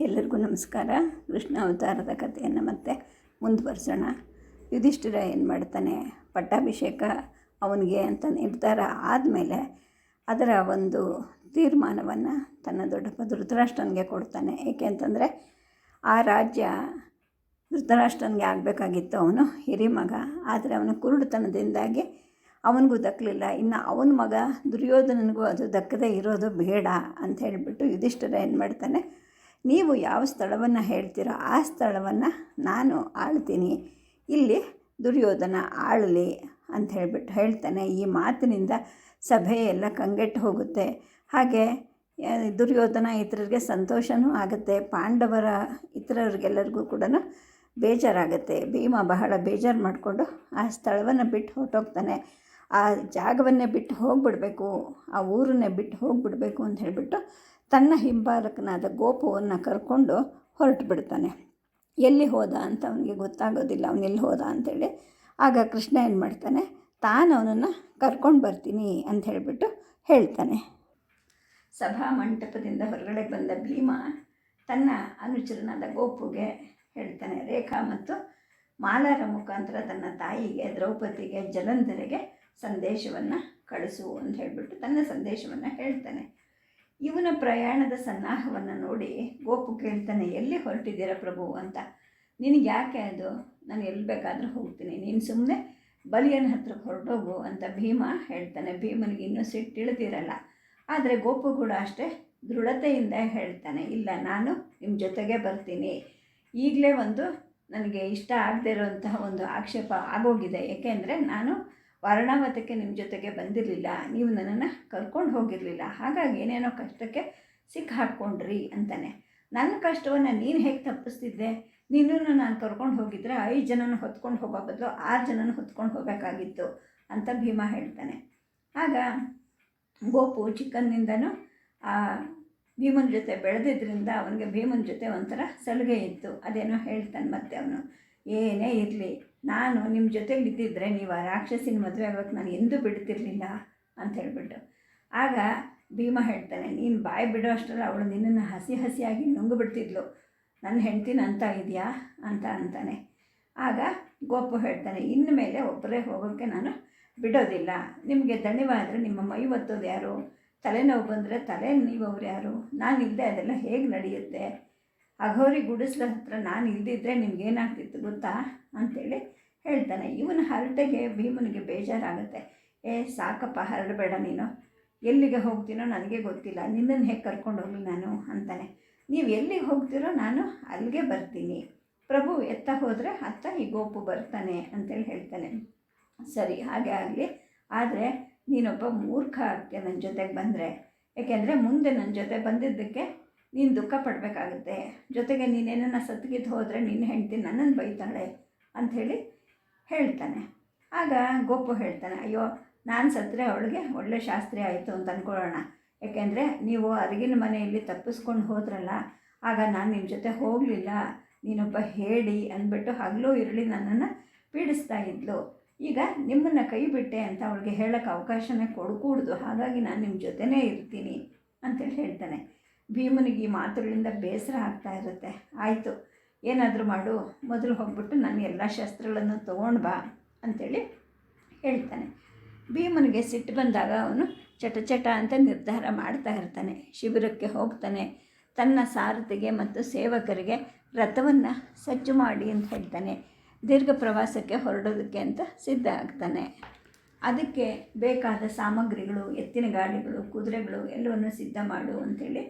ಎಲ್ಲರಿಗೂ ನಮಸ್ಕಾರ. ಕೃಷ್ಣ ಅವತಾರದ ಕಥೆಯನ್ನು ಮತ್ತೆ ಮುಂದುವರ್ಸೋಣ. ಯುಧಿಷ್ಠಿರ ಏನು ಮಾಡ್ತಾನೆ? ಪಟ್ಟಾಭಿಷೇಕ ಅವನಿಗೆ ಅಂತ ನಿರ್ಧಾರ ಆದಮೇಲೆ ಅದರ ಒಂದು ತೀರ್ಮಾನವನ್ನು ತನ್ನ ದೊಡ್ಡಪ್ಪ ಧೃತರಾಷ್ಟ್ರನಿಗೆ ಕೊಡ್ತಾನೆ. ಏಕೆ ಅಂತಂದರೆ ಆ ರಾಜ್ಯ ಧೃತರಾಷ್ಟ್ರನಿಗೆ ಆಗಬೇಕಾಗಿತ್ತು ಅವನು ಹಿರಿಮಗ ಆದರೆ ಅವನ ಕುರುಡುತನದಿಂದಾಗಿ ಅವನಿಗೂ ದಕ್ಕಲಿಲ್ಲ. ಇನ್ನು ಅವನ ಮಗ ದುರ್ಯೋಧನನಿಗೂ ಅದು ದಕ್ಕದೇ ಇರೋದು ಬೇಡ ಅಂತ ಹೇಳಿಬಿಟ್ಟು ಯುಧಿಷ್ಠಿರ ಏನು ಮಾಡ್ತಾನೆ? ನೀವು ಯಾವ ಸ್ಥಳವನ್ನು ಹೇಳ್ತೀರೋ ಆ ಸ್ಥಳವನ್ನು ನಾನು ಆಳ್ತೀನಿ. ಇಲ್ಲಿ ದುರ್ಯೋಧನ ಆಳಲಿ ಅಂತ ಹೇಳಿಬಿಟ್ಟು ಹೇಳ್ತಾನೆ. ಈ ಮಾತಿನಿಂದ ಸಭೆ ಎಲ್ಲ ಕಂಗೆಟ್ಟು ಹೋಗುತ್ತೆ. ಹಾಗೆ ದುರ್ಯೋಧನ ಇತರರಿಗೆ ಸಂತೋಷವೂ ಆಗುತ್ತೆ. ಪಾಂಡವರ ಇತರರಿಗೆಲ್ಲರಿಗೂ ಕೂಡ ಬೇಜಾರಾಗುತ್ತೆ. ಭೀಮ ಬಹಳ ಬೇಜಾರು ಮಾಡಿಕೊಂಡು ಆ ಸ್ಥಳವನ್ನು ಬಿಟ್ಟು ಹೊರಟೋಗ್ತಾನೆ. ಆ ಜಾಗವನ್ನೇ ಬಿಟ್ಟು ಹೋಗ್ಬಿಡಬೇಕು. ಆ ಊರನ್ನೇ ಬಿಟ್ಟು ಹೋಗ್ಬಿಡಬೇಕು ಅಂತ ಹೇಳಿಬಿಟ್ಟು ತನ್ನ ಹಿಂಬಾಲಕನಾದ ಗೋಪುವನ್ನು ಕರ್ಕೊಂಡು ಹೊರಟು ಬಿಡ್ತಾನೆ. ಎಲ್ಲಿ ಹೋದ ಅಂತ ಅವನಿಗೆ ಗೊತ್ತಾಗೋದಿಲ್ಲ, ಅವನು ಎಲ್ಲಿ ಹೋದ ಅಂತೇಳಿ ಆಗ ಕೃಷ್ಣ ಏನು ಮಾಡ್ತಾನೆ, ತಾನು ಅವನನ್ನು ಕರ್ಕೊಂಡು ಬರ್ತೀನಿ ಅಂತ ಹೇಳಿಬಿಟ್ಟು ಹೇಳ್ತಾನೆ. ಸಭಾ ಮಂಟಪದಿಂದ ಹೊರಗಡೆ ಬಂದ ಭೀಮ ತನ್ನ ಅನುಚರನಾದ ಗೋಪುಗೆ ಹೇಳ್ತಾನೆ, ರೇಖಾ ಮತ್ತು ಮಾಲಾರ ಮುಖಾಂತರ ತನ್ನ ತಾಯಿಗೆ, ದ್ರೌಪದಿಗೆ, ಜಲಂಧರಿಗೆ ಸಂದೇಶವನ್ನು ಕಳಿಸು ಅಂತ ಹೇಳಿಬಿಟ್ಟು ತನ್ನ ಸಂದೇಶವನ್ನು ಹೇಳ್ತಾನೆ. ಇವನ ಪ್ರಯಾಣದ ಸನ್ನಾಹವನ್ನು ನೋಡಿ ಗೋಪು ಕೇಳ್ತಾನೆ, ಎಲ್ಲಿ ಹೊರಟಿದ್ದೀರಾ ಪ್ರಭು ಅಂತ? ನಿನಗೆ ಯಾಕೆ ಅದು? ನಾನು ಎಲ್ಲಿ ಬೇಕಾದರೂ ಹೋಗ್ತೀನಿ. ನೀನು ಸುಮ್ಮನೆ ಬಲಿಯನ ಹತ್ರಕ್ಕೆ ಹೊರಟೋಗು ಅಂತ ಭೀಮ ಹೇಳ್ತಾನೆ. ಭೀಮನಿಗೆ ಇನ್ನೂ ಸಿಟ್ಟಿಳಿದಿರಲ್ಲ ಆದರೆ ಗೋಪು ಕೂಡ ಅಷ್ಟೇ ದೃಢತೆಯಿಂದ ಹೇಳ್ತಾನೆ, ಇಲ್ಲ, ನಾನು ನಿಮ್ಮ ಜೊತೆಗೆ ಬರ್ತೀನಿ. ಈಗಲೇ ಒಂದು ನನಗೆ ಇಷ್ಟ ಆಗದೇ ಇರುವಂತಹ ಒಂದು ಆಕ್ಷೇಪ ಆಗೋಗಿದೆ. ಏಕೆಂದರೆ ನಾನು ವಾರಣಾವತಕ್ಕೆ ನಿಮ್ಮ ಜೊತೆಗೆ ಬಂದಿರಲಿಲ್ಲ, ನೀವು ನನ್ನನ್ನು ಕರ್ಕೊಂಡು ಹೋಗಿರಲಿಲ್ಲ. ಹಾಗಾಗಿ ಏನೇನೋ ಕಷ್ಟಕ್ಕೆ ಸಿಕ್ಕ ಹಾಕ್ಕೊಂಡ್ರಿ ಅಂತಾನೆ. ನನ್ನ ಕಷ್ಟವನ್ನು ನೀನು ಹೇಗೆ ತಪ್ಪಿಸ್ತಿದ್ದೆ? ನಿನ್ನನ್ನು ನಾನು ಕರ್ಕೊಂಡು ಹೋಗಿದ್ರೆ ಐದು ಜನನ ಹೊತ್ಕೊಂಡು ಹೋಗೋ ಬದಲು ಆರು ಜನನ ಹೊತ್ಕೊಂಡು ಹೋಗಬೇಕಾಗಿತ್ತು ಅಂತ ಭೀಮ ಹೇಳ್ತಾನೆ. ಆಗ ಗೋಪು ಚಿಕ್ಕಂದಿಂದನೂ ಭೀಮನ ಜೊತೆ ಬೆಳೆದಿದ್ದರಿಂದ ಅವನಿಗೆ ಭೀಮನ ಜೊತೆ ಒಂಥರ ಸಲುಗೆ ಇತ್ತು. ಅದೇನೋ ಹೇಳ್ತಾನೆ ಮತ್ತೆ ಅವನು. ಏನೇ ಇರಲಿ ನಾನು ನಿಮ್ಮ ಜೊತೆಗೆ ಇದ್ದಿದ್ದರೆ ನೀವು ಆ ರಾಕ್ಷಸಿನ ಮದುವೆ ಆಗೋಕ್ಕೆ ನಾನು ಎಂದೂ ಬಿಡ್ತಿರಲಿಲ್ಲ ಅಂತ ಹೇಳಿಬಿಟ್ಟು ಆಗ ಭೀಮ ಹೇಳ್ತಾನೆ, ನೀನು ಬಾಯಿ ಬಿಡೋ ಅಷ್ಟರಲ್ಲಿ ಅವಳು ನಿನ್ನನ್ನು ಹಸಿ ಹಸಿಯಾಗಿ ನುಂಗು ಬಿಡ್ತಿದ್ಲು ನನ್ನ ಹೆಂಡ್ತಿನ ಅಂತ ಇದೆಯಾ? ಅಂತ ಅಂತಾನೆ. ಆಗ ಗೋಪು ಹೇಳ್ತಾನೆ, ಇನ್ನು ಮೇಲೆ ಒಬ್ಬರೇ ಹೋಗೋಕ್ಕೆ ನಾನು ಬಿಡೋದಿಲ್ಲ. ನಿಮಗೆ ದಣಿವಾದರೆ ನಿಮ್ಮ ಮೈ ಒತ್ತೋದು ಯಾರು? ತಲೆನೋವು ಬಂದರೆ ತಲೆ ನೀವವ್ರು ಯಾರು? ನಾನು ಇಲ್ಲದೆ ಅದೆಲ್ಲ ಹೇಗೆ ನಡೆಯುತ್ತೆ? ಅಘೋರಿ ಗುಡಿಸ್ಲ ಹತ್ರ ನಾನು ಇಲ್ದಿದ್ರೆ ನಿಮ್ಗೇನಾಗ್ತಿತ್ತು ಗೊತ್ತಾ? ಅಂಥೇಳಿ ಹೇಳ್ತಾನೆ. ಇವನ ಹರಟೆಗೆ, ಭೀಮನಿಗೆ ಬೇಜಾರಾಗುತ್ತೆ. ಏ, ಸಾಕಪ್ಪ, ಹರಡಬೇಡ ನೀನು. ಎಲ್ಲಿಗೆ ಹೋಗ್ತೀನೋ ನನಗೆ ಗೊತ್ತಿಲ್ಲ. ನಿನ್ನನ್ನು ಹೇಗೆ ಕರ್ಕೊಂಡು ಹೋಗಲಿ ನಾನು? ಅಂತಾನೆ. ನೀವು ಎಲ್ಲಿಗೆ ಹೋಗ್ತೀರೋ ನಾನು ಅಲ್ಲಿಗೆ ಬರ್ತೀನಿ. ಪ್ರಭು ಎತ್ತ ಹೋದರೆ ಅತ್ತ ಈ ಗೋಪು ಬರ್ತಾನೆ ಅಂತೇಳಿ ಹೇಳ್ತಾನೆ. ಸರಿ, ಹಾಗೆ ಆಗಲಿ. ಆದರೆ ನೀನೊಬ್ಬ ಮೂರ್ಖ ಆಗ್ತೀಯ ನನ್ನ ಜೊತೆಗೆ ಬಂದರೆ. ಏಕೆಂದರೆ ಮುಂದೆ ನನ್ನ ಜೊತೆ ಬಂದಿದ್ದಕ್ಕೆ ನೀನು ದುಃಖ ಪಡಬೇಕಾಗುತ್ತೆ. ಜೊತೆಗೆ ನೀನೇನನ್ನ ಸತ್ಗಿದ್ದು ಹೋದರೆ ನಿನ್ನ ಹೆಂಡ್ತಿ ನನ್ನನ್ನು ಬೈತಾಳೆ ಅಂಥೇಳಿ ಹೇಳ್ತಾನೆ. ಆಗ ಗೋಪು ಹೇಳ್ತಾನೆ, ಅಯ್ಯೋ, ನಾನು ಸತ್ತರೆ ಅವಳಿಗೆ ಒಳ್ಳೆ ಶಾಸ್ತ್ರಿ ಆಯಿತು ಅಂತ ಅಂದ್ಕೊಳ್ಳೋಣ ಯಾಕೆಂದರೆ ನೀವು ಅರಿಗಿನ ಮನೆಯಲ್ಲಿ ತಪ್ಪಿಸ್ಕೊಂಡು ಹೋದ್ರಲ್ಲ, ಆಗ ನಾನು ನಿಮ್ಮ ಜೊತೆ ಹೋಗಲಿಲ್ಲ. ನೀನೊಬ್ಬ ಹೇಳಿ ಅಂದ್ಬಿಟ್ಟು ಹಗಲು ಇರಲಿ ನನ್ನನ್ನು ಪೀಡಿಸ್ತಾ ಇದ್ಲು. ಈಗ ನಿಮ್ಮನ್ನು ಕೈ ಬಿಟ್ಟೆ ಅಂತ ಅವಳಿಗೆ ಹೇಳೋಕ್ಕೆ ಅವಕಾಶನೇ ಕೊಡಕೂಡ್ದು. ಹಾಗಾಗಿ ನಾನು ನಿಮ್ಮ ಜೊತೆನೇ ಇರ್ತೀನಿ ಅಂತೇಳಿ ಹೇಳ್ತಾನೆ. ಭೀಮನಿಗೆ ಈ ಮಾತುಗಳಿಂದ ಬೇಸರ ಆಗ್ತಾ ಇರುತ್ತೆ. ಆಯಿತು, ಏನಾದರೂ ಮಾಡು. ಮೊದಲು ಹೋಗ್ಬಿಟ್ಟು ನಾನು ಎಲ್ಲ ಶಸ್ತ್ರಗಳನ್ನು ತೊಗೊಂಡು ಬಾ ಅಂಥೇಳಿ ಹೇಳ್ತಾನೆ. ಭೀಮನಿಗೆ ಸಿಟ್ಟು ಬಂದಾಗ ಅವನು ಚಟ ಚಟ ಅಂತ ನಿರ್ಧಾರ ಮಾಡ್ತಾ ಇರ್ತಾನೆ. ಶಿಬಿರಕ್ಕೆ ಹೋಗ್ತಾನೆ. ತನ್ನ ಸಾರಥಿಗೆ ಮತ್ತು ಸೇವಕರಿಗೆ ರಥವನ್ನು ಸಜ್ಜು ಮಾಡಿ ಅಂತ ಹೇಳ್ತಾನೆ. ದೀರ್ಘ ಪ್ರವಾಸಕ್ಕೆ ಹೊರಡೋದಕ್ಕೆ ಅಂತ ಸಿದ್ಧ ಆಗ್ತಾನೆ. ಅದಕ್ಕೆ ಬೇಕಾದ ಸಾಮಗ್ರಿಗಳು, ಎತ್ತಿನ ಗಾಡಿಗಳು, ಕುದುರೆಗಳು ಎಲ್ಲವನ್ನು ಸಿದ್ಧ ಮಾಡು ಅಂಥೇಳಿ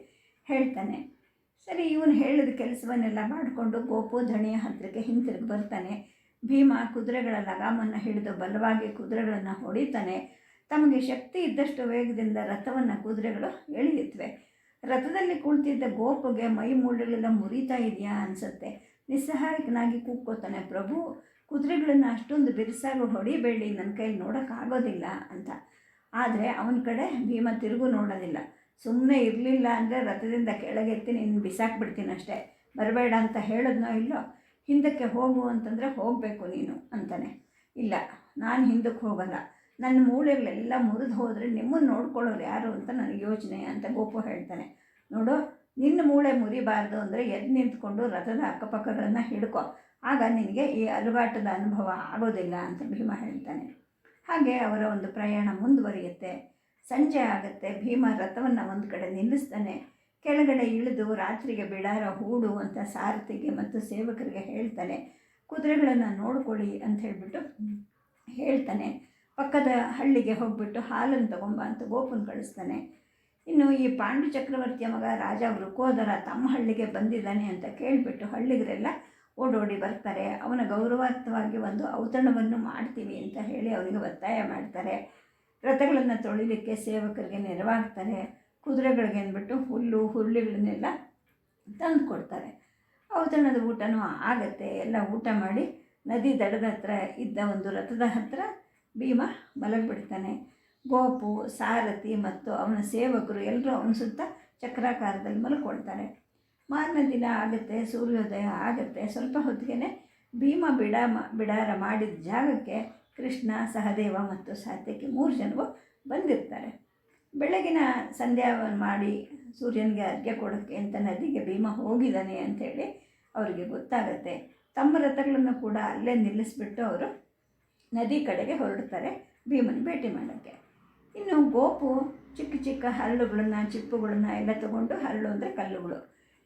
ಹೇಳ್ತಾನೆ. ಸರಿ, ಇವನು ಹೇಳಿದ ಕೆಲಸವನ್ನೆಲ್ಲ ಮಾಡಿಕೊಂಡು ಗೋಪು ಧಣಿಯ ಹತ್ತಿರಕ್ಕೆ ಹಿಂತಿರುಗಿ ಬರ್ತಾನೆ. ಭೀಮ ಕುದುರೆಗಳ ಲಗಾಮನ್ನು ಹಿಡಿದು ಬಲವಾಗಿ ಕುದುರೆಗಳನ್ನು ಹೊಡಿತಾನೆ. ತಮಗೆ ಶಕ್ತಿ ಇದ್ದಷ್ಟು ವೇಗದಿಂದ ರಥವನ್ನು ಕುದುರೆಗಳು ಎಳೆಯುತ್ತವೆ. ರಥದಲ್ಲಿ ಕುಳಿತಿದ್ದ ಗೋಪುಗೆ ಮೈ ಮೂಳೆಗಳೆಲ್ಲ ಮುರಿತಾ ಇದೆಯಾ ಅನಿಸುತ್ತೆ. ನಿಸ್ಸಹಾಯಕನಾಗಿ ಕೂಗ್ಕೋತಾನೆ ಪ್ರಭು, ಕುದುರೆಗಳನ್ನು ಅಷ್ಟೊಂದು ಬಿರುಸಾಗಿ ಹೊಡಿಬೇಡಿ. ನನ್ನ ಕೈಲಿ ನೋಡೋಕ್ಕಾಗೋದಿಲ್ಲ ಅಂತ. ಆದರೆ ಅವನ ಕಡೆ ಭೀಮ ತಿರುಗು ನೋಡೋದಿಲ್ಲ. ಸುಮ್ಮನೆ ಇರಲಿಲ್ಲ ಅಂದರೆ ರಥದಿಂದ ಕೆಳಗೆತ್ತಿ ನೀನು ಬಿಸಾಕ್ಬಿಡ್ತೀನಿ ಅಷ್ಟೇ. ಬರಬೇಡ ಅಂತ ಹೇಳಿದ್ನೋ ಇಲ್ಲೋ? ಹಿಂದಕ್ಕೆ ಹೋಗು ಅಂತಂದರೆ ಹೋಗಬೇಕು ನೀನು ಅಂತಾನೆ. ಇಲ್ಲ, ನಾನು ಹಿಂದಕ್ಕೆ ಹೋಗಲ್ಲ. ನನ್ನ ಮೂಳೆಗಳೆಲ್ಲ ಮುರಿದು ಹೋದರೆ ನಿಮ್ಮನ್ನು ನೋಡ್ಕೊಳ್ಳೋರು ಯಾರು ಅಂತ ನನಗೆ ಯೋಚನೆ ಅಂತ ಗೋಪು ಹೇಳ್ತಾನೆ. ನೋಡು ನಿನ್ನ ಮೂಳೆ ಮುರಿಬಾರ್ದು ಅಂದರೆ ಎದ್ದು ನಿಂತ್ಕೊಂಡು ರಥದ ಅಕ್ಕಪಕ್ಕಗಳನ್ನು ಹಿಡ್ಕೊ. ಆಗ ನಿನಗೆ ಈ ಅಲುಗಾಟದ ಅನುಭವ ಆಗೋದಿಲ್ಲ ಅಂತ ಭೀಮ ಹೇಳ್ತಾನೆ. ಹಾಗೆ ಅವರ ಒಂದು ಪ್ರಯಾಣ ಮುಂದುವರಿಯುತ್ತೆ. ಸಂಜೆ ಆಗುತ್ತೆ, ಭೀಮ ರಥವನ್ನು ಒಂದು ಕಡೆ ನಿಲ್ಲಿಸ್ತಾನೆ. ಕೆಳಗಡೆ ಇಳಿದು ರಾತ್ರಿಗೆ ಬಿಡಾರ ಹೂಡು ಅಂತ ಸಾರಥಿಗೆ ಮತ್ತು ಸೇವಕರಿಗೆ ಹೇಳ್ತಾನೆ. ಕುದುರೆಗಳನ್ನು ನೋಡ್ಕೊಳ್ಳಿ ಅಂತ ಹೇಳಿಬಿಟ್ಟು ಹೇಳ್ತಾನೆ. ಪಕ್ಕದ ಹಳ್ಳಿಗೆ ಹೋಗ್ಬಿಟ್ಟು ಹಾಲನ್ನು ತಗೊಂಬ ಅಂತ ಗೋಪನ್ ಕಳಿಸ್ತಾನೆ. ಇನ್ನು ಈ ಪಾಂಡು ಚಕ್ರವರ್ತಿಯ ಮಗ ರಾಜ ವೃಕೋದರ ತಮ್ಮ ಹಳ್ಳಿಗೆ ಬಂದಿದ್ದಾನೆ ಅಂತ ಕೇಳಿಬಿಟ್ಟು ಹಳ್ಳಿಗರೆಲ್ಲ ಓಡೋಡಿ ಬರ್ತಾರೆ. ಅವನ ಗೌರವಾರ್ಥವಾಗಿ ಒಂದು ಔತಣವನ್ನು ಮಾಡ್ತೀವಿ ಅಂತ ಹೇಳಿ ಅವನಿಗೆ ಒತ್ತಾಯ ಮಾಡ್ತಾರೆ. ರಥಗಳನ್ನು ತೊಳಿಲಿಕ್ಕೆ ಸೇವಕರಿಗೆ ನೆರವಾಗ್ತಾರೆ, ಕುದುರೆಗಳಿಗೆ ಅಂದ್ಬಿಟ್ಟು ಹುಲ್ಲು, ಹುರುಳಿಗಳನ್ನೆಲ್ಲ ತಂದು ಕೊಡ್ತಾರೆ. ಔತಣದ ಊಟನೂ ಆಗತ್ತೆ, ಎಲ್ಲ ಊಟ ಮಾಡಿ ನದಿ ದಡದ ಹತ್ರ ಇದ್ದ ಒಂದು ರಥದ ಹತ್ರ ಭೀಮ ಮಲಗಿಬಿಡ್ತಾನೆ. ಗೋಪು, ಸಾರಥಿ ಮತ್ತು ಅವನ ಸೇವಕರು ಎಲ್ಲರೂ ಅವನ ಸುತ್ತ ಚಕ್ರಾಕಾರದಲ್ಲಿ ಮಲ್ಕೊಳ್ತಾರೆ. ಮಾರನೇ ದಿನ ಆಗುತ್ತೆ, ಸೂರ್ಯೋದಯ ಆಗುತ್ತೆ, ಸ್ವಲ್ಪ ಹೊತ್ತಿಗೆ ಭೀಮ ಬಿಡ ಬಿಡಾರ ಮಾಡಿದ ಜಾಗಕ್ಕೆ ಕೃಷ್ಣ, ಸಹದೇವ ಮತ್ತು ಸಾತ್ಯಕಿ ಮೂರು ಜನರು ಬಂದಿರ್ತಾರೆ. ಬೆಳಗಿನ ಸಂಧ್ಯಾ ಮಾಡಿ ಸೂರ್ಯನಿಗೆ ಅರ್ಘ್ಯ ಕೊಡೋಕ್ಕೆ ಅಂತ ನದಿಗೆ ಭೀಮ ಹೋಗಿದ್ದಾನೆ ಅಂಥೇಳಿ ಅವರಿಗೆ ಗೊತ್ತಾಗುತ್ತೆ. ತಮ್ಮ ರಥಗಳನ್ನು ಕೂಡ ಅಲ್ಲೇ ನಿಲ್ಲಿಸ್ಬಿಟ್ಟು ಅವರು ನದಿ ಕಡೆಗೆ ಹೊರಡ್ತಾರೆ ಭೀಮನ ಭೇಟಿ ಮಾಡೋಕ್ಕೆ. ಇನ್ನು ಗೋಪು ಚಿಕ್ಕ ಚಿಕ್ಕ ಹರಳುಗಳನ್ನು, ಚಿಪ್ಪುಗಳನ್ನು ಎಲ್ಲ ತಗೊಂಡು ಹರಳು ಅಂದರೆ ಕಲ್ಲುಗಳು.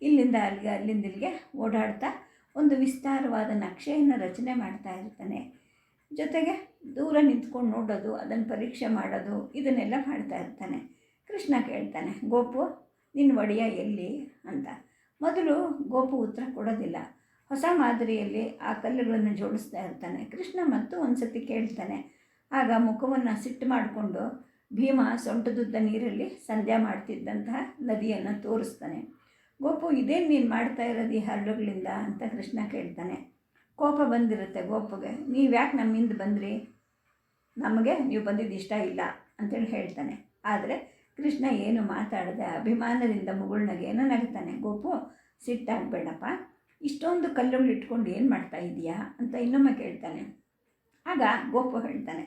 ಇಲ್ಲಿಂದ ಅಲ್ಲಿಗೆ ಅಲ್ಲಿಂದ ಇಲ್ಲಿಗೆ ಓಡಾಡ್ತಾ ಒಂದು ವಿಸ್ತಾರವಾದ ನಕ್ಷೆಯನ್ನು ರಚನೆ ಮಾಡ್ತಾ ಇರ್ತಾನೆ. ಜೊತೆಗೆ ದೂರ ನಿಂತ್ಕೊಂಡು ನೋಡೋದು, ಅದನ್ನು ಪರೀಕ್ಷೆ ಮಾಡೋದು, ಇದನ್ನೆಲ್ಲ ಮಾಡ್ತಾ ಇರ್ತಾನೆ. ಕೃಷ್ಣ ಕೇಳ್ತಾನೆ, ಗೋಪು, ನಿನ್ನ ಒಡೆಯ ಎಲ್ಲಿ? ಅಂತ. ಮೊದಲು ಗೋಪು ಉತ್ತರ ಕೊಡೋದಿಲ್ಲ. ಹೊಸ ಮಾದರಿಯಲ್ಲಿ ಆ ಕಲ್ಲುಗಳನ್ನು ಜೋಡಿಸ್ತಾ ಇರ್ತಾನೆ. ಕೃಷ್ಣ ಮತ್ತು ಒಂದು ಸತಿ ಕೇಳ್ತಾನೆ. ಆಗ ಮುಖವನ್ನು ಸಿಟ್ಟು ಮಾಡಿಕೊಂಡು ಭೀಮ ಸೊಂಟದುದ್ದ ನೀರಲ್ಲಿ ಸಂಧ್ಯಾ ಮಾಡ್ತಿದ್ದಂತಹ ನದಿಯನ್ನು ತೋರಿಸ್ತಾನೆ. ಗೋಪು, ಇದೇನು ನೀನು ಮಾಡ್ತಾ ಇರೋದು ಈ ಹರಳುಗಳಿಂದ ಅಂತ ಕೃಷ್ಣ ಕೇಳ್ತಾನೆ. ಕೋಪ ಬಂದಿರುತ್ತೆ ಗೋಪುಗೆ. ನೀವು ಯಾಕೆ ನಮ್ಮಿಂದ ಬಂದ್ರಿ? ನಮಗೆ ನೀವು ಬಂದಿದ್ದು ಇಷ್ಟ ಇಲ್ಲ ಅಂತೇಳಿ ಹೇಳ್ತಾನೆ. ಆದರೆ ಕೃಷ್ಣ ಏನು ಮಾತಾಡದೆ ಅಭಿಮಾನದಿಂದ ಮುಗುಳ್ನಗೇನೋ ನಗ್ತಾನೆ. ಗೋಪು ಸಿಟ್ಟಾಗಬೇಡಪ್ಪ ಇಷ್ಟೊಂದು ಕಲ್ಲುಗಳು ಇಟ್ಕೊಂಡು ಏನು ಮಾಡ್ತಾ ಇದೀಯಾ ಅಂತ ಇನ್ನೊಮ್ಮೆ ಕೇಳ್ತಾನೆ. ಆಗ ಗೋಪು ಹೇಳ್ತಾನೆ,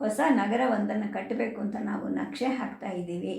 ಹೊಸ ನಗರವೊಂದನ್ನು ಕಟ್ಟಬೇಕು ಅಂತ ನಾವು ನಕ್ಷೆ ಹಾಕ್ತಾ ಇದ್ದೀವಿ.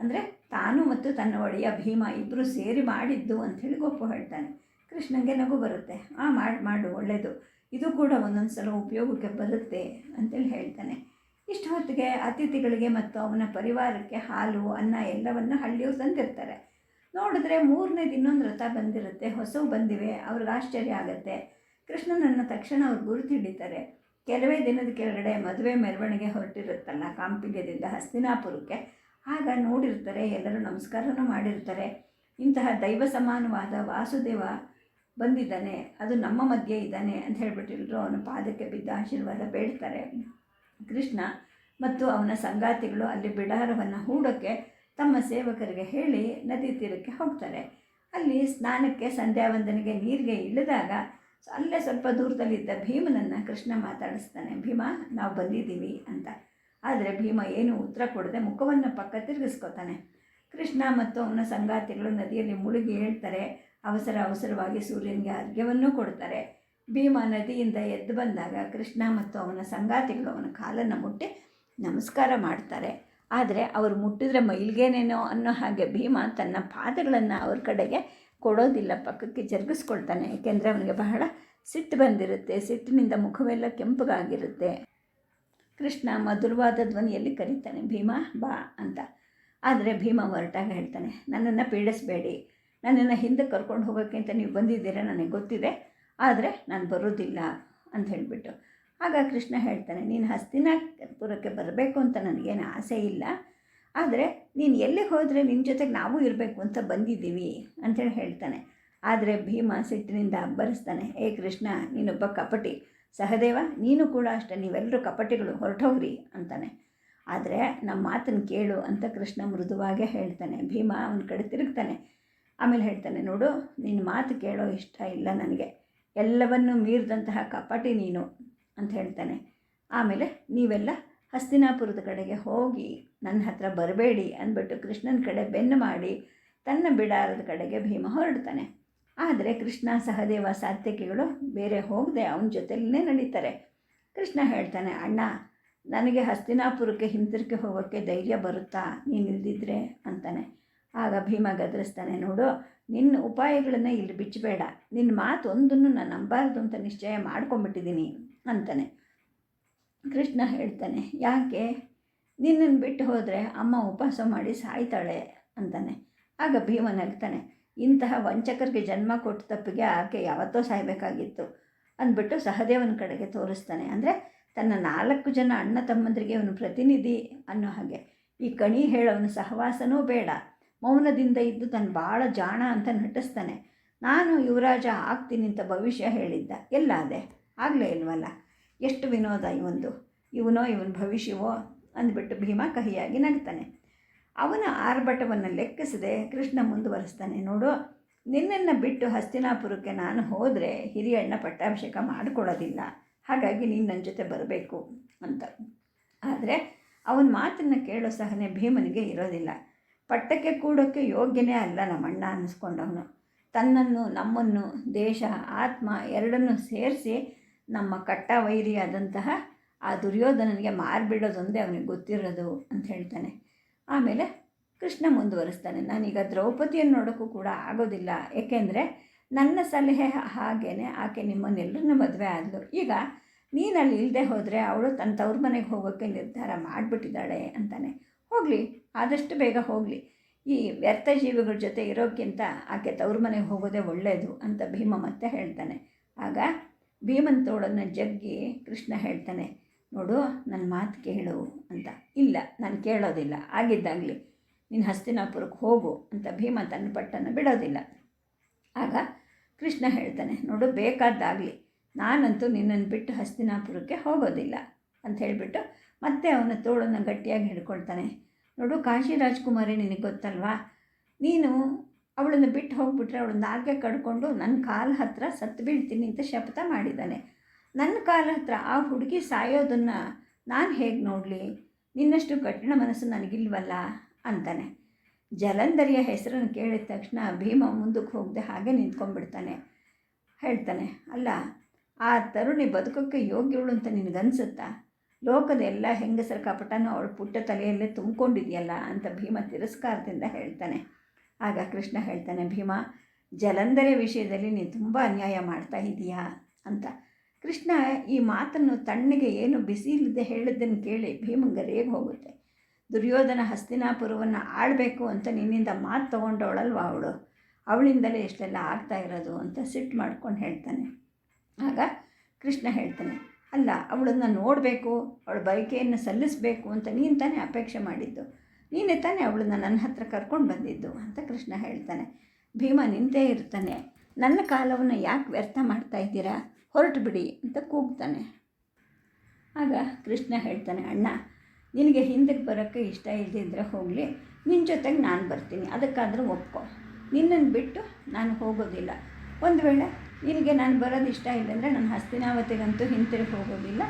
ಅಂದರೆ ತಾನು ಮತ್ತು ತನ್ನ ಒಡೆಯ ಭೀಮ ಇಬ್ಬರು ಸೇರಿ ಮಾಡಿದ್ದು ಅಂಥೇಳಿ ಗೋಪು ಹೇಳ್ತಾನೆ. ಕೃಷ್ಣನಿಗೆ ನಗು ಬರುತ್ತೆ. ಆ, ಮಾಡಿ, ಮಾಡು ಒಳ್ಳೆಯದು ಇದು ಕೂಡ ಒಂದೊಂದು ಸಲ ಉಪಯೋಗಕ್ಕೆ ಬರುತ್ತೆ ಅಂತೇಳಿ ಹೇಳ್ತಾನೆ. ಇಷ್ಟು ಹೊತ್ತಿಗೆ ಅತಿಥಿಗಳಿಗೆ ಮತ್ತು ಅವನ ಪರಿವಾರಕ್ಕೆ ಹಾಲು, ಅನ್ನ ಎಲ್ಲವನ್ನು ಹಳ್ಳಿಯು ತಂದಿರ್ತಾರೆ. ನೋಡಿದ್ರೆ ಮೂರನೇದು ಇನ್ನೊಂದು ರಥ ಬಂದಿರುತ್ತೆ. ಹೊಸವು ಬಂದಿವೆ. ಅವ್ರಿಗೆ ಆಶ್ಚರ್ಯ ಆಗುತ್ತೆ. ಕೃಷ್ಣನನ್ನು ತಕ್ಷಣ ಅವ್ರು ಗುರುತು ಹಿಡಿತಾರೆ ಕೆಲವೇ ದಿನದ ಕೆಳಗಡೆ ಮದುವೆ ಮೆರವಣಿಗೆ ಹೊರಟಿರುತ್ತಲ್ಲ ಕಾಂಪಿಲ್ಯದಿಂದ ಹಸ್ತಿನಾಪುರಕ್ಕೆ. ಆಗ ನೋಡಿರ್ತಾರೆ, ಎಲ್ಲರೂ ನಮಸ್ಕಾರನೂ ಮಾಡಿರ್ತಾರೆ. ಇಂತಹ ದೈವ ಸಮಾನವಾದ ವಾಸುದೇವ ಬಂದಿದ್ದಾನೆ, ಅದು ನಮ್ಮ ಮಧ್ಯೆ ಇದ್ದಾನೆ ಅಂತ ಹೇಳ್ಬಿಟ್ಟಿದ್ರು. ಅವನ ಪಾದಕ್ಕೆ ಬಿದ್ದ ಆಶೀರ್ವಾದ ಬೇಡ್ತಾರೆ. ಕೃಷ್ಣ ಮತ್ತು ಅವನ ಸಂಗಾತಿಗಳು ಅಲ್ಲಿ ಬಿಡಾರವನ್ನು ಹೂಡೋಕ್ಕೆ ತಮ್ಮ ಸೇವಕರಿಗೆ ಹೇಳಿ ನದಿ ತೀರಕ್ಕೆ ಹೋಗ್ತಾರೆ. ಅಲ್ಲಿ ಸ್ನಾನಕ್ಕೆ ಸಂಧ್ಯಾವಂದನೆಗೆ ನೀರಿಗೆ ಇಳಿದಾಗ ಅಲ್ಲೇ ಸ್ವಲ್ಪ ದೂರದಲ್ಲಿದ್ದ ಭೀಮನನ್ನು ಕೃಷ್ಣ ಮಾತಾಡಿಸ್ತಾನೆ, ಭೀಮ, ನಾವು ಬಂದಿದ್ದೀವಿ ಅಂತ. ಆದರೆ ಭೀಮ ಏನು ಉತ್ತರ ಕೊಡದೆ ಮುಖವನ್ನು ಪಕ್ಕ ತಿರುಗಿಸ್ಕೊತಾನೆ. ಕೃಷ್ಣ ಮತ್ತು ಅವನ ಸಂಗಾತಿಗಳು ನದಿಯಲ್ಲಿ ಮುಳುಗಿ ಹೇಳ್ತಾರೆ ಅವಸರ ಅವಸರವಾಗಿ ಸೂರ್ಯನಿಗೆ ಅರ್ಘ್ಯವನ್ನು ಕೊಡ್ತಾರೆ. ಭೀಮಾ ನದಿಯಿಂದ ಎದ್ದು ಬಂದಾಗ ಕೃಷ್ಣ ಮತ್ತು ಅವನ ಸಂಗಾತಿಗಳು ಅವನ ಕಾಲನ್ನು ಮುಟ್ಟಿ ನಮಸ್ಕಾರ ಮಾಡ್ತಾರೆ. ಆದರೆ ಅವರು ಮುಟ್ಟಿದ್ರೆ ಮೈಲ್ಗೇನೇನೋ ಅನ್ನೋ ಹಾಗೆ ಭೀಮ ತನ್ನ ಪಾದಗಳನ್ನು ಅವ್ರ ಕಡೆಗೆ ಕೊಡೋದಿಲ್ಲ, ಪಕ್ಕಕ್ಕೆ ಜರುಗಿಸ್ಕೊಳ್ತಾನೆ. ಏಕೆಂದರೆ ಅವನಿಗೆ ಬಹಳ ಸಿಟ್ಟು ಬಂದಿರುತ್ತೆ, ಸಿಟ್ಟಿನಿಂದ ಮುಖವೆಲ್ಲ ಕೆಂಪುಗಾಗಿರುತ್ತೆ. ಕೃಷ್ಣ ಮಧುರವಾದ ಧ್ವನಿಯಲ್ಲಿ ಕರೀತಾನೆ, ಭೀಮ ಬಾ ಅಂತ. ಆದರೆ ಭೀಮ ಹೊರಟಾಗ ಹೇಳ್ತಾನೆ, ನನ್ನನ್ನು ಪೀಡಿಸಬೇಡಿ. ನನ್ನನ್ನು ಹಿಂದೆ ಕರ್ಕೊಂಡು ಹೋಗೋಕ್ಕೆ ಅಂತ ನೀವು ಬಂದಿದ್ದೀರ ನನಗೆ ಗೊತ್ತಿದೆ, ಆದರೆ ನಾನು ಬರೋದಿಲ್ಲ ಅಂತ ಹೇಳಿಬಿಟ್ಟು. ಆಗ ಕೃಷ್ಣ ಹೇಳ್ತಾನೆ, ನೀನು ಹಸ್ತಿನಾಪುರಕ್ಕೆ ಬರಬೇಕು ಅಂತ ನನಗೇನು ಆಸೆ ಇಲ್ಲ, ಆದರೆ ನೀನು ಎಲ್ಲಿ ಹೋದರೆ ನಿನ್ನ ಜೊತೆಗೆ ನಾವು ಇರಬೇಕು ಅಂತ ಬಂದಿದ್ದೀವಿ ಅಂತೇಳಿ ಹೇಳ್ತಾನೆ. ಆದರೆ ಭೀಮ ಸಿಟ್ಟಿನಿಂದ ಅಬ್ಬರಿಸ್ತಾನೆ, ಏ ಕೃಷ್ಣ, ನೀನೊಬ್ಬ ಕಪಟಿ, ಸಹದೇವ, ನೀನು ಕೂಡ ಅಷ್ಟೇ ನೀವೆಲ್ಲರೂ ಕಪಟಿಗಳು ಹೊರಟೋಗ್ರಿ ಅಂತಾನೆ. ಆದರೆ ನಮ್ಮ ಮಾತನ್ನು ಕೇಳು ಅಂತ ಕೃಷ್ಣ ಮೃದುವಾಗೇ ಹೇಳ್ತಾನೆ. ಭೀಮ ಅವನ ಕಡೆ ತಿರುಗ್ತಾನೆ. ಆಮೇಲೆ ಹೇಳ್ತಾನೆ, ನೋಡು ನಿನ್ನ ಮಾತು ಕೇಳೋ ಇಷ್ಟ ಇಲ್ಲ ನನಗೆ. ಎಲ್ಲವನ್ನೂ ಮೀರಿದಂತಹ ಕಪಟಿ ನೀನು ಅಂತ ಹೇಳ್ತಾನೆ. ಆಮೇಲೆ ನೀವೆಲ್ಲ ಹಸ್ತಿನಾಪುರದ ಕಡೆಗೆ ಹೋಗಿ, ನನ್ನ ಹತ್ರ ಬರಬೇಡಿ ಅಂದ್ಬಿಟ್ಟು ಕೃಷ್ಣನ ಕಡೆ ಬೆನ್ನು ಮಾಡಿ, ತನ್ನ ಬಿಡಾರದ ಕಡೆಗೆ ಭೀಮ ಹೊರಡ್ತಾನೆ. ಆದರೆ ಕೃಷ್ಣ ಸಹದೇವ ಸಾತ್ಯಕಿಗಳು ಬೇರೆ ಹೋಗದೆ ಅವನ ಜೊತೆಲೇ ನಡೀತಾರೆ. ಕೃಷ್ಣ ಹೇಳ್ತಾನೆ, ಅಣ್ಣ, ನನಗೆ ಹಸ್ತಿನಾಪುರಕ್ಕೆ ಹಿಂತಿರುಗಿ ಹೋಗೋಕ್ಕೆ ಧೈರ್ಯ ಬರುತ್ತಾ? ನೀನು ಇಲ್ದಿದ್ರೆ? ಅಂತಾನೆ. ಆಗ ಭೀಮ ಗದರಿಸ್ತಾನೆ, ನೋಡು, ನಿನ್ನ ಉಪಾಯಗಳನ್ನು ಇಲ್ಲಿ ಬಿಚ್ಚಬೇಡ. ನಿನ್ನ ಮಾತು ಒಂದನ್ನು ನಾನು ನಂಬಾರ್ದು ಅಂತ ನಿಶ್ಚಯ ಮಾಡ್ಕೊಂಬಿಟ್ಟಿದ್ದೀನಿ ಅಂತಾನೆ. ಕೃಷ್ಣ ಹೇಳ್ತಾನೆ, ಯಾಕೆ? ನಿನ್ನನ್ನು ಬಿಟ್ಟು ಹೋದರೆ ಅಮ್ಮ ಉಪವಾಸ ಮಾಡಿ ಸಾಯ್ತಾಳೆ, ಅಂತಾನೆ. ಆಗ ಭೀಮ ನಗ್ತಾನೆ, ಇಂತಹ ವಂಚಕರಿಗೆ ಜನ್ಮ ಕೊಟ್ಟ ತಪ್ಪಿಗೆ ಆಕೆ ಯಾವತ್ತೋ ಸಾಯಬೇಕಾಗಿತ್ತು, ಅಂದ್ಬಿಟ್ಟು ಸಹದೇವನ ಕಡೆಗೆ ತೋರಿಸ್ತಾನೆ. ಅಂದರೆ ತನ್ನ ನಾಲ್ಕು ಜನ ಅಣ್ಣ ತಮ್ಮಂದರಿಗೆ ಅವನು ಪ್ರತಿನಿಧಿ ಅನ್ನೋ ಹಾಗೆ. ಈ ಕಣಿ ಹೇಳೋವನ ಸಹವಾಸನೂ ಬೇಡ. ಮೌನದಿಂದ ಇದ್ದು ತನ್ನ ಭಾಳ ಜಾಣ ಅಂತ ನಟಿಸ್ತಾನೆ. ನಾನು ಯುವರಾಜ ಆಗ್ತೀನಿ ಅಂತ ಭವಿಷ್ಯ ಹೇಳಿದ್ದ. ಎಲ್ಲ ಅದೇ. ಆಗಲೇ ಇಲ್ವಲ್ಲ? ಎಷ್ಟು ವಿನೋದ ಇವೊಂದು. ಇವನೋ ಇವನ ಭವಿಷ್ಯವೋ ಅಂದ್ಬಿಟ್ಟು ಭೀಮ ಕಹಿಯಾಗಿ ನಗ್ತಾನೆ. ಅವನ ಆರ್ಭಟವನ್ನು ಲೆಕ್ಕಿಸದೆ ಕೃಷ್ಣ ಮುಂದುವರೆಸ್ತಾನೆ. ನೋಡು, ನಿನ್ನನ್ನು ಬಿಟ್ಟು ಹಸ್ತಿನಾಪುರಕ್ಕೆ ನಾನು ಹೋದರೆ ಹಿರಿಯಣ್ಣ ಪಟ್ಟಾಭಿಷೇಕ ಮಾಡಿಕೊಳ್ಳೋದಿಲ್ಲ. ಹಾಗಾಗಿ ನೀನು ನನ್ನ ಜೊತೆ ಬರಬೇಕು ಅಂತ. ಆದರೆ ಅವನ ಮಾತನ್ನು ಕೇಳೋ ಸಹನೆ ಭೀಮನಿಗೆ ಇರೋದಿಲ್ಲ. ಪಟ್ಟಕ್ಕೆ ಕೂಡೋಕ್ಕೆ ಯೋಗ್ಯನೇ ಅಲ್ಲ ನಮ್ಮಣ್ಣ ಅನ್ನಿಸ್ಕೊಂಡವನು ತನ್ನನ್ನು, ನಮ್ಮನ್ನು, ದೇಶ, ಆತ್ಮ ಎರಡನ್ನೂ ಸೇರಿಸಿ ನಮ್ಮ ಕಟ್ಟ ವೈರಿಯಾದಂತಹ ಆ ದುರ್ಯೋಧನನಿಗೆ ಮಾರಿಬಿಡೋದೊಂದೇ ಅವನಿಗೆ ಗೊತ್ತಿರೋದು ಅಂತ ಹೇಳ್ತಾನೆ. ಆಮೇಲೆ ಕೃಷ್ಣ ಮುಂದುವರಿಸ್ತಾನೆ. ನಾನೀಗ ದ್ರೌಪದಿಯನ್ನು ನೋಡೋಕ್ಕೂ ಕೂಡ ಆಗೋದಿಲ್ಲ. ಏಕೆಂದರೆ ನನ್ನ ಸಲಹೆ ಹಾಗೇನೆ, ಆಕೆ ನಿಮ್ಮನ್ನೆಲ್ಲರನ್ನ ಮದುವೆ ಆದಳು ಈಗ ನೀನಲ್ಲಿ ಇಲ್ಲದೆ ಹೋದರೆ ಅವಳು ತನ್ನ ತವ್ರ ಮನೆಗೆ ಹೋಗೋಕ್ಕೆ ನಿರ್ಧಾರ ಮಾಡಿಬಿಟ್ಟಿದ್ದಾಳೆ ಅಂತಾನೆ. ಹೋಗಲಿ, ಆದಷ್ಟು ಬೇಗ ಹೋಗಲಿ. ಈ ವ್ಯರ್ಥ ಜೀವಿಗಳ ಜೊತೆ ಇರೋಕ್ಕಿಂತ ಆಕೆ ತವ್ರ ಮನೆಗೆ ಹೋಗೋದೇ ಒಳ್ಳೆಯದು ಅಂತ ಭೀಮ ಮತ್ತೆ ಹೇಳ್ತಾನೆ. ಆಗ ಭೀಮನ್ ತೋಳನ್ನು ಜಗ್ಗಿ ಕೃಷ್ಣ ಹೇಳ್ತಾನೆ, ನೋಡು ನನ್ನ ಮಾತು ಕೇಳು ಅಂತ. ಇಲ್ಲ, ನಾನು ಕೇಳೋದಿಲ್ಲ. ಆಗಿದ್ದಾಗಲಿ, ನೀನು ಹಸ್ತಿನಾಪುರಕ್ಕೆ ಹೋಗು ಅಂತ ಭೀಮ ತನ್ನ ಪಟ್ಟನ್ನು ಬಿಡೋದಿಲ್ಲ. ಆಗ ಕೃಷ್ಣ ಹೇಳ್ತಾನೆ, ನೋಡು, ಬೇಕಾದ್ದಾಗಲಿ, ನಾನಂತೂ ನಿನ್ನನ್ನು ಬಿಟ್ಟು ಹಸ್ತಿನಾಪುರಕ್ಕೆ ಹೋಗೋದಿಲ್ಲ. ಅಂತ ಹೇಳಿಬಿಟ್ಟು ಮತ್ತೆ ಅವನ ತೋಳನ್ನು ಗಟ್ಟಿಯಾಗಿ ಹಿಡ್ಕೊಳ್ತಾನೆ. ನೋಡು, ಕಾಶಿ ರಾಜ್ಕುಮಾರಿ ನಿನಗೆ ಗೊತ್ತಲ್ವಾ? ನೀನು ಅವಳನ್ನು ಬಿಟ್ಟು ಹೋಗ್ಬಿಟ್ರೆ ಅವಳು ನಾಲ್ಗೆ ಕಡ್ಕೊಂಡು ನನ್ನ ಕಾಲ ಹತ್ರ ಸತ್ತು ಬೀಳ್ತೀನಿ ಅಂತ ಶಪಥ ಮಾಡಿದ್ದಾನೆ. ನನ್ನ ಕಾಲ ಹತ್ರ ಆ ಹುಡುಗಿ ಸಾಯೋದನ್ನು ನಾನು ಹೇಗೆ ನೋಡಲಿ? ನಿನ್ನಷ್ಟು ಕಠಿಣ ಮನಸ್ಸು ನನಗಿಲ್ವಲ್ಲ? ಅಂತಾನೆ. ಜಲಂಧರಿಯ ಹೆಸರನ್ನು ಕೇಳಿದ ತಕ್ಷಣ ಭೀಮ ಮುಂದಕ್ಕೆ ಹೋಗದೆ ಹಾಗೆ ನಿಂತ್ಕೊಂಡ್ಬಿಡ್ತಾನೆ. ಹೇಳ್ತಾನೆ, ಅಲ್ಲ, ಆ ತರುಣಿ ಬದುಕೋಕ್ಕೆ ಯೋಗ್ಯವಳು ಅಂತ ನಿನಗನ್ಸುತ್ತಾ? ಲೋಕದ ಎಲ್ಲ ಹೆಂಗಸರ ಕಪಟನೂ ಅವಳು ಪುಟ್ಟ ತಲೆಯಲ್ಲೇ ತುಂಬಿಕೊಂಡಿದೆಯಲ್ಲ ಅಂತ ಭೀಮ ತಿರಸ್ಕಾರದಿಂದ ಹೇಳ್ತಾನೆ. ಆಗ ಕೃಷ್ಣ ಹೇಳ್ತಾನೆ, ಭೀಮ, ಜಲಂಧರ ವಿಷಯದಲ್ಲಿ ನೀನು ತುಂಬ ಅನ್ಯಾಯ ಮಾಡ್ತಾ ಇದೀಯಾ ಅಂತ. ಕೃಷ್ಣ, ಈ ಮಾತನ್ನು ತಣ್ಣಗೆ ಏನು ಬಿಸಿ ಇಲ್ಲದೆ ಹೇಳಿದ್ದನ್ನು ಕೇಳಿ ಭೀಮಂಗ ರೇಗ ಹೋಗುತ್ತೆ. ದುರ್ಯೋಧನ ಹಸ್ತಿನಾಪುರವನ್ನು ಆಳಬೇಕು ಅಂತ ನಿನ್ನಿಂದ ಮಾತು ತೊಗೊಂಡವಳಲ್ವ ಅವಳು? ಅವಳಿಂದಲೇ ಇಷ್ಟೆಲ್ಲ ಆಗ್ತಾ ಇರೋದು ಅಂತ ಸಿಟ್ಟು ಮಾಡ್ಕೊಂಡು ಹೇಳ್ತಾನೆ. ಆಗ ಕೃಷ್ಣ ಹೇಳ್ತಾನೆ ಅಲ್ಲ, ಅವಳನ್ನು ನೋಡಬೇಕು, ಅವಳ ಬಯಕೆಯನ್ನು ಸಲ್ಲಿಸಬೇಕು ಅಂತ ನೀನು ತಾನೇ ಅಪೇಕ್ಷೆ ಮಾಡಿದ್ದು. ನೀನೇ ತಾನೇ ಅವಳನ್ನ ನನ್ನ ಹತ್ರ ಕರ್ಕೊಂಡು ಬಂದಿದ್ದು ಅಂತ ಕೃಷ್ಣ ಹೇಳ್ತಾನೆ. ಭೀಮ ನಿಂತೇ ಇರ್ತಾನೆ. ನನ್ನ ಕಾಲವನ್ನು ಯಾಕೆ ವ್ಯರ್ಥ ಮಾಡ್ತಾ ಇದ್ದೀರಾ? ಹೊರಟು ಬಿಡಿ ಅಂತ ಕೂಗ್ತಾನೆ. ಆಗ ಕೃಷ್ಣ ಹೇಳ್ತಾನೆ, ಅಣ್ಣ, ನಿನಗೆ ಹಿಂದಕ್ಕೆ ಬರೋಕ್ಕೆ ಇಷ್ಟ ಇಲ್ಲದಿದ್ದರೆ ಹೋಗಲಿ. ನಿನ್ನ ಜೊತೆಗೆ ನಾನು ಬರ್ತೀನಿ. ಅದಕ್ಕಾದರೂ ಒಪ್ಕೊ. ನಿನ್ನನ್ನು ಬಿಟ್ಟು ನಾನು ಹೋಗೋದಿಲ್ಲ. ಒಂದು ವೇಳೆ ನಿನಗೆ ನಾನು ಬರೋದು ಇಷ್ಟ ಇಲ್ಲಂದರೆ ನನ್ನ ಹಸ್ತಿನಾವತಿಗಂತೂ ಹಿಂತಿರುಗಿ ಹೋಗೋದಿಲ್ಲ.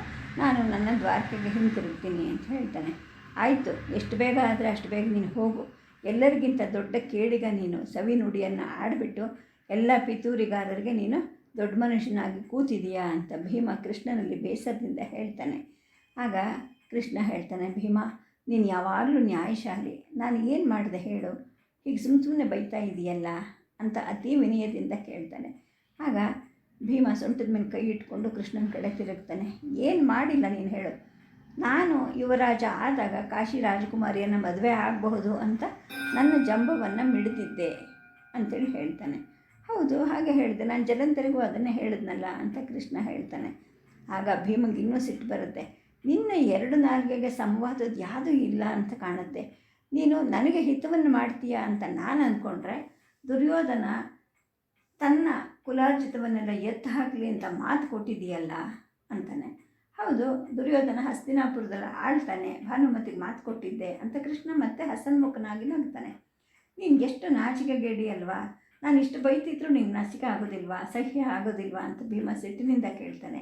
ನಾನು ನನ್ನ ದ್ವಾರಕೆಗೆ ಹಿಂತಿರುಗ್ತೀನಿ ಅಂತ ಹೇಳ್ತಾನೆ. ಆಯಿತು, ಎಷ್ಟು ಬೇಗ ಆದರೆ ಅಷ್ಟು ಬೇಗ ನೀನು ಹೋಗು. ಎಲ್ಲರಿಗಿಂತ ದೊಡ್ಡ ಕೇಳಿಗ ನೀನು. ಸವಿ ನುಡಿಯನ್ನು ಆಡಿಬಿಟ್ಟು ಎಲ್ಲ ಪಿತೂರಿಗಾರರಿಗೆ ನೀನು ದೊಡ್ಡ ಮನುಷ್ಯನಾಗಿ ಕೂತಿದೀಯಾ ಅಂತ ಭೀಮ ಕೃಷ್ಣನಲ್ಲಿ ಬೇಸರದಿಂದ ಹೇಳ್ತಾನೆ. ಆಗ ಕೃಷ್ಣ ಹೇಳ್ತಾನೆ, ಭೀಮ, ನೀನು ಯಾವಾಗಲೂ ನ್ಯಾಯಶಾಲಿ. ನಾನು ಏನು ಮಾಡಿದೆ ಹೇಳು? ಹೀಗೆ ಸುಮ್ಮ ಸುಮ್ಮನೆ ಬೈತಾ ಇದೆಯಲ್ಲ ಅಂತ ಅತಿ ವಿನಯದಿಂದ ಕೇಳ್ತಾನೆ. ಆಗ ಭೀಮ ಸೊಂಟದ ಮೇಲೆ ಕೈ ಇಟ್ಕೊಂಡು ಕೃಷ್ಣನ ಕಡೆ ತಿರುಗ್ತಾನೆ. ಏನು ಮಾಡಿಲ್ಲ ನೀನು ಹೇಳು. ನಾನು ಯುವರಾಜ ಆದಾಗ ಕಾಶಿ ರಾಜಕುಮಾರಿಯನ್ನು ಮದುವೆ ಆಗಬಹುದು ಅಂತ ನನ್ನ ಜಂಬವನ್ನು ಮಿಡಿದಿದ್ದೆ ಅಂತೇಳಿ ಹೇಳ್ತಾನೆ. ಹೌದು, ಹಾಗೆ ಹೇಳಿದೆ. ನಾನು ಜಲಂತರಿಗೂ ಅದನ್ನೇ ಹೇಳಿದ್ನಲ್ಲ ಅಂತ ಕೃಷ್ಣ ಹೇಳ್ತಾನೆ. ಆಗ ಭೀಮಗೆ ಇನ್ನೂ ಸಿಟ್ಟು ಬರುತ್ತೆ. ನಿನ್ನ ಎರಡು ನಾಲ್ಗೆಗೆ ಸಂವಾದದ ಯಾವುದೂ ಇಲ್ಲ ಅಂತ ಕಾಣುತ್ತೆ. ನೀನು ನನಗೆ ಹಿತವನ್ನು ಮಾಡ್ತೀಯಾ ಅಂತ ನಾನು ಅಂದ್ಕೊಂಡ್ರೆ ದುರ್ಯೋಧನ ತನ್ನ ಕುಲಾರ್ಜಿತವನ್ನೆಲ್ಲ ಎತ್ತು ಹಾಕಲಿ ಅಂತ ಮಾತು ಕೊಟ್ಟಿದೆಯಲ್ಲ ಅಂತಾನೆ. ಹೌದು, ದುರ್ಯೋಧನ ಹಸ್ತಿನಾಪುರದಲ್ಲಿ ಆಳ್ತಾನೆ, ಭಾನುಮತಿಗೆ ಮಾತು ಕೊಟ್ಟಿದ್ದೆ ಅಂತ ಕೃಷ್ಣ ಮತ್ತೆ ಹಸನ್ಮುಖನಾಗಿ ನಗ್ತಾನೆ. ನಿನ್ಗೆಷ್ಟು ನಾಚಿಕೆ ಗೇಡಿ ಅಲ್ವಾ? ನಾನು ಇಷ್ಟು ಬೈತಿದ್ರು ನಿಂಗೆ ನಾಚಿಕೆ ಆಗೋದಿಲ್ವಾ, ಸಹ್ಯ ಆಗೋದಿಲ್ವಾ ಅಂತ ಭೀಮ ಸಿಟ್ಟಿನಿಂದ ಕೇಳ್ತಾನೆ.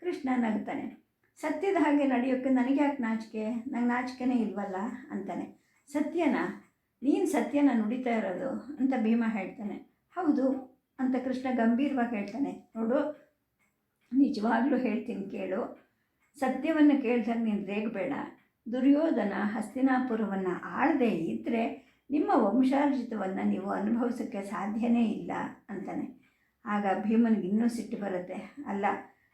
ಕೃಷ್ಣ ನಗ್ತಾನೆ. ಸತ್ಯದ ಹಾಗೆ ನಡೆಯೋಕ್ಕೆ ನನಗೆ ಯಾಕೆ ನಾಚಿಕೆ? ನಂಗೆ ನಾಚಿಕೆನೇ ಇಲ್ವಲ್ಲ ಅಂತಾನೆ. ಸತ್ಯನಾ? ನೀನು ಸತ್ಯನ ನುಡಿತಾ ಇರೋದು ಅಂತ ಭೀಮ ಹೇಳ್ತಾನೆ. ಹೌದು ಅಂತ ಕೃಷ್ಣ ಗಂಭೀರವಾಗಿ ಹೇಳ್ತಾನೆ. ನೋಡು, ನಿಜವಾಗ್ಲೂ ಹೇಳ್ತೀನಿ ಕೇಳು. ಸತ್ಯವನ್ನು ಕೇಳ್ದಾಗ ನೀನು ರೇಗಬೇಡ. ದುರ್ಯೋಧನ ಹಸ್ತಿನಾಪುರವನ್ನು ಆಳದೇ ಇದ್ದರೆ ನಿಮ್ಮ ವಂಶಾರ್ಜಿತವನ್ನು ನೀವು ಅನುಭವಿಸೋಕ್ಕೆ ಸಾಧ್ಯನೇ ಇಲ್ಲ ಅಂತಾನೆ. ಆಗ ಭೀಮನಿಗೆ ಇನ್ನೂ ಸಿಟ್ಟು ಬರುತ್ತೆ. ಅಲ್ಲ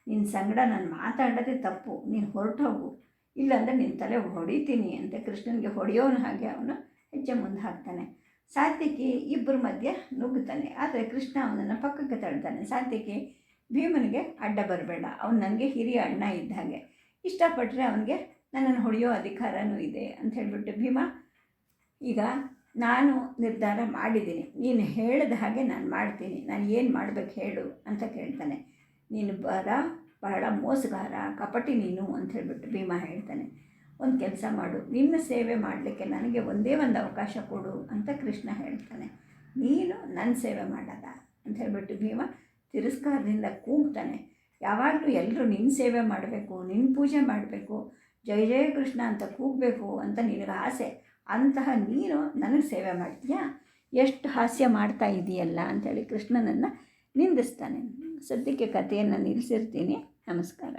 ನಿನ್ನ ಸಂಗಡ ನಾನು ಮಾತಾಡೋದೇ ತಪ್ಪು. ನೀನು ಹೊರಟೋಗು. ಇಲ್ಲಾಂದರೆ ನಿನ್ನ ತಲೆ ಹೊಡಿತೀನಿ ಅಂತ ಕೃಷ್ಣನಿಗೆ ಹೊಡೆಯೋನು ಹಾಗೆ ಅವನು ಹೆಜ್ಜೆ ಮುಂದೆ ಹಾಕ್ತಾನೆ. ಸಾತ್ವಿಕಿ ಇಬ್ಬರ ಮಧ್ಯೆ ನುಗ್ಗುತ್ತಾನೆ. ಆದರೆ ಕೃಷ್ಣ ಅವನನ್ನು ಪಕ್ಕಕ್ಕೆ ತಳ್ತಾನೆ. ಸಾತ್ಯಕಿ ಭೀಮನಿಗೆ ಅಡ್ಡ ಬರಬೇಡ. ಅವನು ನನಗೆ ಹಿರಿಯ ಅಣ್ಣ ಇದ್ದ ಹಾಗೆ. ಇಷ್ಟಪಟ್ಟರೆ ಅವನಿಗೆ ನನ್ನನ್ನು ಹೊಡೆಯೋ ಅಧಿಕಾರನೂ ಇದೆ ಅಂತ ಹೇಳಿಬಿಟ್ಟು ಭೀಮ, ಈಗ ನಾನು ನಿರ್ಧಾರ ಮಾಡಿದ್ದೀನಿ. ನೀನು ಹೇಳಿದ ಹಾಗೆ ನಾನು ಮಾಡ್ತೀನಿ. ನಾನು ಏನು ಮಾಡಬೇಕು ಹೇಳು ಅಂತ ಕೇಳ್ತಾನೆ. ನೀನು ಬರ, ಬಹಳ ಮೋಸಗಾರ, ಕಪಟಿ ನೀನು ಅಂತ ಹೇಳಿಬಿಟ್ಟು ಭೀಮ ಹೇಳ್ತಾನೆ. ಒಂದು ಕೆಲಸ ಮಾಡು, ನಿನ್ನ ಸೇವೆ ಮಾಡಲಿಕ್ಕೆ ನನಗೆ ಒಂದೇ ಒಂದು ಅವಕಾಶ ಕೊಡು ಅಂತ ಕೃಷ್ಣ ಹೇಳ್ತಾನೆ. ನೀನು ನನ್ನ ಸೇವೆ ಮಾಡಲ್ಲ ಅಂತ ಹೇಳ್ಬಿಟ್ಟು ಭೀಮ ತಿರಸ್ಕಾರದಿಂದ ಕೂಗ್ತಾನೆ. ಯಾವಾಗಲೂ ಎಲ್ಲರೂ ನಿನ್ನ ಸೇವೆ ಮಾಡಬೇಕು ನಿನ್ನ ಪೂಜೆ ಮಾಡಬೇಕು, ಜಯ ಜಯ ಕೃಷ್ಣ ಅಂತ ಕೂಗಬೇಕು ಅಂತ ನಿನಗೆ ಆಸೆ. ಅಂತಹ ನೀನು ನನಗೆ ಸೇವೆ ಮಾಡ್ತೀಯಾ? ಎಷ್ಟು ಹಾಸ್ಯ ಮಾಡ್ತಾ ಇದೆಯಲ್ಲ ಅಂಥೇಳಿ ಕೃಷ್ಣನನ್ನು ನಿಂದಿಸ್ತಾನೆ. ಸದ್ಯಕ್ಕೆ ಕಥೆಯನ್ನು ನಿಲ್ಲಿಸಿರ್ತೀನಿ ನಮಸ್ಕಾರ.